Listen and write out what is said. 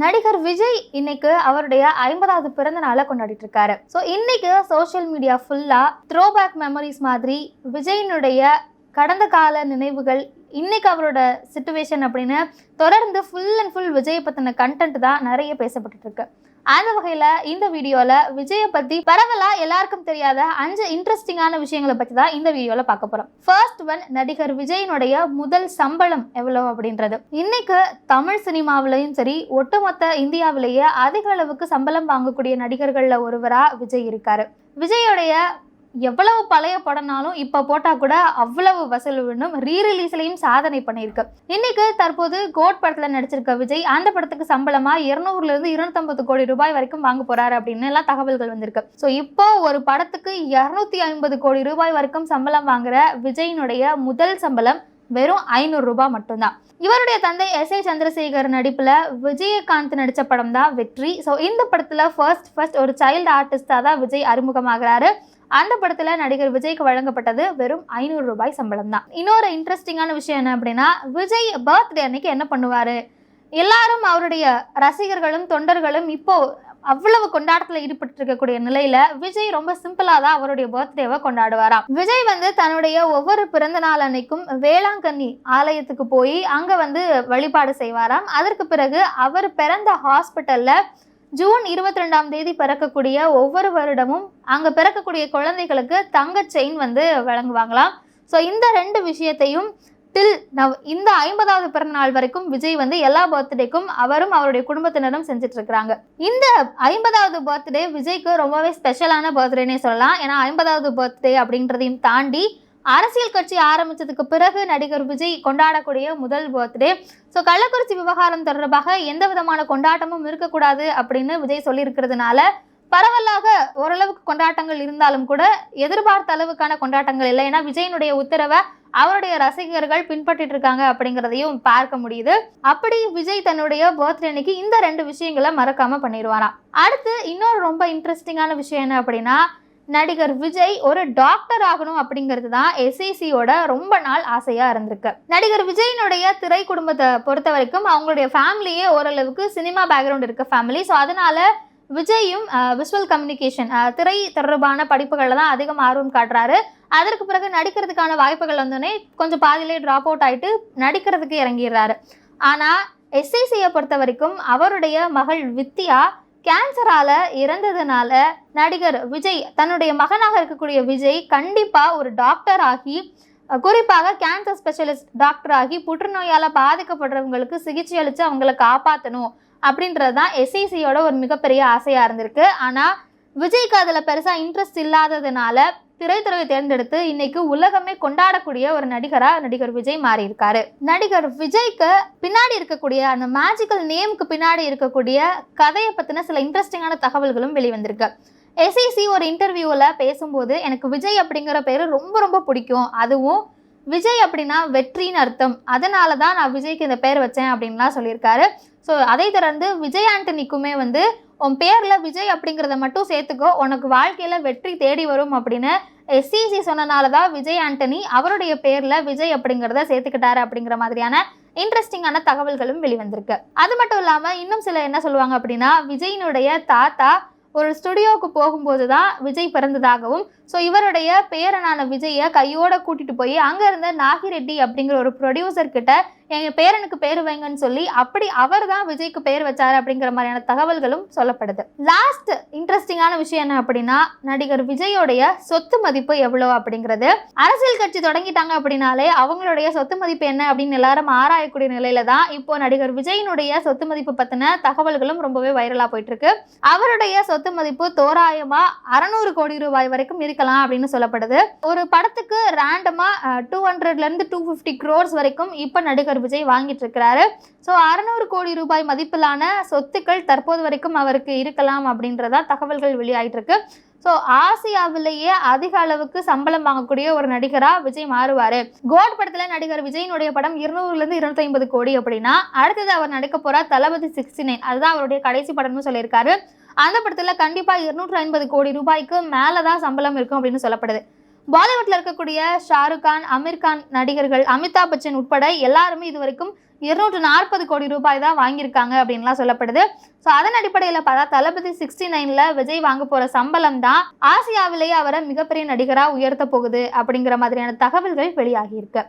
நடிகர் விஜய் இன்னைக்கு அவருடைய ஐம்பதாவது பிறந்த நாளை கொண்டாடிட்டு இருக்காரு ஸோ இன்னைக்கு சோஷியல் மீடியா ஃபுல்லா த்ரோ பேக் மெமரிஸ் மாதிரி விஜயினுடைய கடந்த கால நினைவுகள் இன்னைக்கு அவரோட சுச்சுவேஷன் அப்படின்னு தொடர்ந்து ஃபுல் அண்ட் ஃபுல் விஜயை பற்றின கண்டென்ட் தான் நிறைய பேசப்பட்டுருக்கு இருக்கு அந்த வகையில் இந்த வீடியோவில் விஜயை பற்றி பரவலாக எல்லாருக்கும் தெரியாத அஞ்சு இன்ட்ரெஸ்டிங்கான விஷயங்களை பற்றி தான் இந்த வீடியோவில் பார்க்க போகிறோம் ஃபர்ஸ்ட் ஒன் நடிகர் விஜயினுடைய முதல் சம்பளம் எவ்வளோ அப்படின்றது. இன்னைக்கு தமிழ் சினிமாவிலையும் சரி ஒட்டுமொத்த இந்தியாவிலேயே அதிக அளவுக்கு சம்பளம் வாங்கக்கூடிய நடிகர்களில் ஒருவராக விஜய் இருக்காரு. விஜயோடைய எவ்வளவு பழைய படம்னாலும் இப்போ போட்டால் கூட அவ்வளவு வசூல் வேணும் ரீரிலீஸ்லையும் சாதனை பண்ணியிருக்கு. இன்னைக்கு தற்போது கோட் படத்தில் நடிச்சிருக்க விஜய் அந்த படத்துக்கு சம்பளமாக இருநூறுலேருந்து இருநூத்தம்பது கோடி ரூபாய் வரைக்கும் வாங்க போகிறாரு அப்படின்னு எல்லாம் தகவல்கள் வந்திருக்கு. ஸோ இப்போ ஒரு படத்துக்கு இரநூத்தி ஐம்பது கோடி ரூபாய் வரைக்கும் சம்பளம் வாங்குற விஜயினுடைய முதல் சம்பளம் வெறும் ஐநூறுரூபா மட்டும்தான். இவருடைய தந்தை எஸ் ஏ சந்திரசேகர் நடிப்பில் விஜயகாந்த் நடித்த படம் தான் வெற்றி. ஸோ இந்த படத்தில் ஃபர்ஸ்ட் ஃபர்ஸ்ட் ஒரு சைல்டு ஆர்டிஸ்டாக தான் விஜய் அறிமுகமாகிறாரு. அந்த படத்தில் நடிகர் விஜய்க்கு வழங்கப்பட்டது வெறும் ஐநூறு ரூபாய் சம்பளம் தான் இன்னொரு இன்ட்ரெஸ்டிங்கான விஷயம் என்ன அப்படின்னா விஜய் பர்த்டே அன்னைக்கு என்ன பண்ணுவார்? எல்லாரும் அவருடைய ரசிகர்களும் தொண்டர்களும் இப்போ அவ்வளவு கொண்டாட்டத்தில் ஈடுபட்டு இருக்கக்கூடிய நிலையில விஜய் ரொம்ப சிம்பிளா தான் அவருடைய பர்த்டேவை கொண்டாடுவாராம். விஜய் வந்து தன்னுடைய ஒவ்வொரு பிறந்த நாள் அன்னைக்கும் வேளாங்கண்ணி ஆலயத்துக்கு போய் அங்க வந்து வழிபாடு செய்வாராம். அதற்கு பிறகு அவர் பிறந்த ஹாஸ்பிட்டல்ல ஜூன் இருபத்தி ரெண்டாம் தேதி பிறக்கக்கூடிய ஒவ்வொரு வருடமும் அங்க பிறக்கக்கூடிய குழந்தைகளுக்கு தங்க செயின் வந்து வழங்குவாங்களாம். ஸோ இந்த ரெண்டு விஷயத்தையும் டில் நவ் இந்த ஐம்பதாவது பிறந்தநாள் வரைக்கும் விஜய் வந்து எல்லா பர்த்டேக்கும் அவரும் அவருடைய குடும்பத்தினரும் செஞ்சுட்டு இருக்கிறாங்க இந்த ஐம்பதாவது பர்த்டே விஜய்க்கு ரொம்பவே ஸ்பெஷலான பர்த்டேனே சொல்லலாம். ஏன்னா ஐம்பதாவது பர்த்டே அப்படின்றதையும் தாண்டி அரசியல் கட்சி ஆரம்பித்ததுக்கு பிறகு நடிகர் விஜய் கொண்டாடக்கூடிய முதல் பர்த்டே. ஸோ கள்ளக்குறிச்சி விவகாரம் தொடர்பாக எந்த விதமான கொண்டாட்டமும் இருக்கக்கூடாது அப்படின்னு விஜய் சொல்லியிருக்கிறதுனால பரவலாக ஓரளவுக்கு கொண்டாட்டங்கள் இருந்தாலும் கூட எதிர்பார்த்த அளவுக்கான கொண்டாட்டங்கள் இல்லை. ஏன்னா விஜயனுடைய உத்தரவை அவருடைய ரசிகர்கள் பின்பற்றிட்டு இருக்காங்க அப்படிங்கிறதையும் பார்க்க முடியுது. அப்படி விஜய் தன்னுடைய பர்த்டே அன்னைக்கு இந்த ரெண்டு விஷயங்களை மறக்காம பண்ணிடுவாராம் அடுத்து இன்னொரு ரொம்ப இன்ட்ரெஸ்டிங்கான விஷயம் என்ன அப்படின்னா நடிகர் விஜய் ஒரு டாக்டர் ஆகணும் அப்படிங்கிறது தான் எஸ்ஐசியோட ரொம்ப நாள் ஆசையா இருந்திருக்கு. நடிகர் விஜயினுடைய திரை குடும்பத்தை பொறுத்த வரைக்கும் அவங்களுடைய ஃபேமிலியே ஓரளவுக்கு சினிமா பேக்ரவுண்ட் இருக்க ஃபேமிலி ஸோ அதனால விஜயும் விஷுவல் கம்யூனிகேஷன் திரை தொடர்பான படிப்புகளில் தான் அதிகம் ஆர்வம் காட்டுறாரு. அதற்கு பிறகு நடிக்கிறதுக்கான வாய்ப்புகள் வந்தோடனே கொஞ்சம் பாதியிலே ட்ராப் அவுட் ஆயிட்டு நடிக்கிறதுக்கு இறங்கிடுறாரு. ஆனால் எஸ்ஐசியை பொறுத்த வரைக்கும் அவருடைய மகள் வித்யா கேன்சரால் இறந்ததுனால நடிகர் விஜய் தன்னுடைய மகனாக இருக்கக்கூடிய விஜய் கண்டிப்பாக ஒரு டாக்டர் ஆகி குறிப்பாக கேன்சர் ஸ்பெஷலிஸ்ட் டாக்டர் ஆகி புற்றுநோயால் பாதிக்கப்படுறவங்களுக்கு சிகிச்சை அளித்து அவங்கள காப்பாற்றணும் அப்படின்றது தான் எஸ்ஐசியோட ஒரு மிகப்பெரிய ஆசையாக இருந்திருக்கு. ஆனால் விஜய்க்கு அதில் பெருசாக இன்ட்ரெஸ்ட் இல்லாததுனால திரைத்துறையை தேர்ந்தெடுத்து இன்னைக்கு உலகமே கொண்டாடக்கூடிய ஒரு நடிகராக நடிகர் விஜய் மாறி இருக்காரு நடிகர் விஜய்க்கு பின்னாடி இருக்கக்கூடிய அந்த மேஜிக்கல் நேமுக்கு பின்னாடி இருக்கக்கூடிய கதையை பற்றின சில இன்ட்ரெஸ்டிங்கான தகவல்களும் வெளிவந்திருக்கு. எஸ்இசி ஒரு இன்டர்வியூவில் பேசும்போது எனக்கு விஜய் அப்படிங்கிற பேர் ரொம்ப ரொம்ப பிடிக்கும். அதுவும் விஜய் அப்படின்னா வெற்றின்னு அர்த்தம். அதனால தான் நான் விஜய்க்கு இந்த பேர் வச்சேன் அப்படின்லாம் சொல்லியிருக்காரு. ஸோ அதை தொடர்ந்து விஜய் ஆண்டனிக்குமே வந்து உன் பேரில் விஜய் அப்படிங்கிறத மட்டும் சேர்த்துக்கோ. உனக்கு வாழ்க்கையில் வெற்றி தேடி வரும் அப்படின்னு எஸ்சிசி சொன்னனால தான் விஜய் ஆண்டனி அவருடைய பேரில் விஜய் அப்படிங்கிறத சேர்த்துக்கிட்டாரு அப்படிங்கிற மாதிரியான இன்ட்ரெஸ்டிங்கான தகவல்களும் வெளிவந்திருக்கு. அது மட்டும் இல்லாமல் இன்னும் சில என்ன சொல்லுவாங்க அப்படின்னா விஜயினுடைய தாத்தா ஒரு ஸ்டுடியோவுக்கு போகும்போது தான் விஜய் பிறந்ததாகவும் ஸோ இவருடைய பேரனான விஜயை கையோட கூட்டிட்டு போய் அங்கே இருந்த நாகிரெட்டி அப்படிங்கிற ஒரு ப்ரொடியூசர் கிட்ட எங்கள் பேரனுக்கு பேர் வைங்கன்னு சொல்லி அப்படி அவர் தான் விஜய்க்கு பேர் வச்சார் அப்படிங்கிற மாதிரியான தகவல்களும் சொல்லப்படுது. லாஸ்ட் இன்ட்ரெஸ்டிங்கான விஷயம் என்ன அப்படின்னா நடிகர் விஜயோடைய சொத்து மதிப்பு எவ்வளோ அப்படிங்கிறது. அரசியல் கட்சி தொடங்கிட்டாங்க அப்படின்னாலே அவங்களுடைய சொத்து மதிப்பு என்ன அப்படின்னு எல்லாரும் ஆராயக்கூடிய நிலையில தான் இப்போ நடிகர் விஜயினுடைய சொத்து மதிப்பு பத்தின தகவல்களும் ரொம்பவே வைரலா போயிட்டு இருக்கு அவருடைய சொத்து மதிப்பு தோராயமா அறநூறு கோடி ரூபாய் வரைக்கும் இருக்கலாம் அப்படின்னு சொல்லப்படுது. ஒரு படத்துக்கு ரேண்டமா டூ ஹண்ட்ரட்ல இருந்து டூ ஃபிஃப்டி க்ரோர்ஸ் வரைக்கும் இப்போ நடிகர் விஜய் வாங்கிட்டு இருக்கிறாரு ஸோ அறநூறு கோடி ரூபாய் மதிப்பிலான சொத்துக்கள் தற்போது வரைக்கும் அவருக்கு இருக்கலாம் அப்படின்றதா தகவல்கள் வெளியாயிட்டு இருக்கு ஸோ ஆசியாவிலேயே அதிக அளவுக்கு சம்பளம் வாங்கக்கூடிய ஒரு நடிகரா விஜய் மாறுவாரு. கோட் படத்துல நடிகர் விஜயினுடைய படம் இருநூறுல இருந்து இருநூத்தி ஐம்பது கோடி அப்படின்னா அடுத்தது அவர் நடிக்க போற தளபதி சிக்ஸ்டி நைன் அதுதான் அவருடைய கடைசி படம்னு சொல்லியிருக்காரு. அந்த படத்துல கண்டிப்பா இருநூற்றி ஐம்பது கோடி ரூபாய்க்கு மேலதான் சம்பளம் இருக்கும் அப்படின்னு சொல்லப்படுது. பாலிவுட்ல இருக்கக்கூடிய ஷாருக் கான் அமீர் கான் நடிகர்கள் அமிதாப் பச்சன் உட்பட எல்லாருமே இது வரைக்கும் இருநூற்று நாற்பது கோடி ரூபாய் தான் வாங்கியிருக்காங்க அப்படின்லாம் சொல்லப்படுது. ஸோ அதன் அடிப்படையில் பார்த்தா தளபதி சிக்ஸ்டி நைனில் விஜய் வாங்க போகிற சம்பளம் தான் ஆசியாவிலேயே அவரை மிகப்பெரிய நடிகராக உயர்த்த போகுது அப்படிங்கிற மாதிரியான தகவல்கள் வெளியாகியிருக்கு.